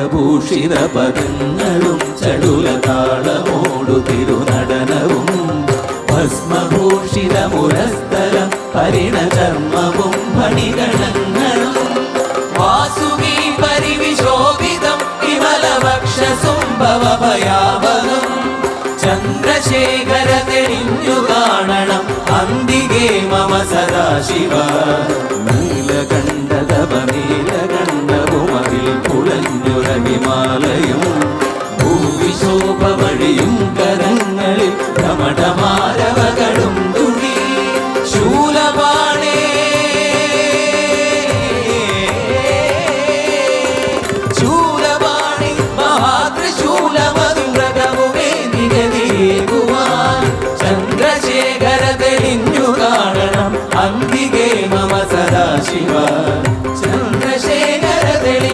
നാഗഭൂഷിത പദങ്ങളും ചടുല താളമോടു തിരുനടനവും. ഭസ്മഭൂഷിത മുരസ്ഥലം പരിണചർമ്മവും ഫണിഗണങ്ങളും വാസുകി പരിവിശോഭിതം വിമലവക്ഷസുംഭവഭയാവകം ചന്ദ്രശേഖര തെളിഞ്ഞു കാണണം അന്തികേ മമ സദാശിവ. നീലകണ്ഠതപ നീലകണ്ഠ കുഴഞ്ഞുറവിമാലയും ഭൂവിശോഭ വഴിയും കരങ്ങളിൽ കമടമാരവകളും തുണി ശൂലപാണേ. ശൂലപാണി മഹാത്രിശൂലമതും മൃഗവുമേ നിഗതിയേകുവാൻ ചന്ദ്രശേഖര തെളിഞ്ഞു കാണണം അന്തികേ മമ സദാശിവ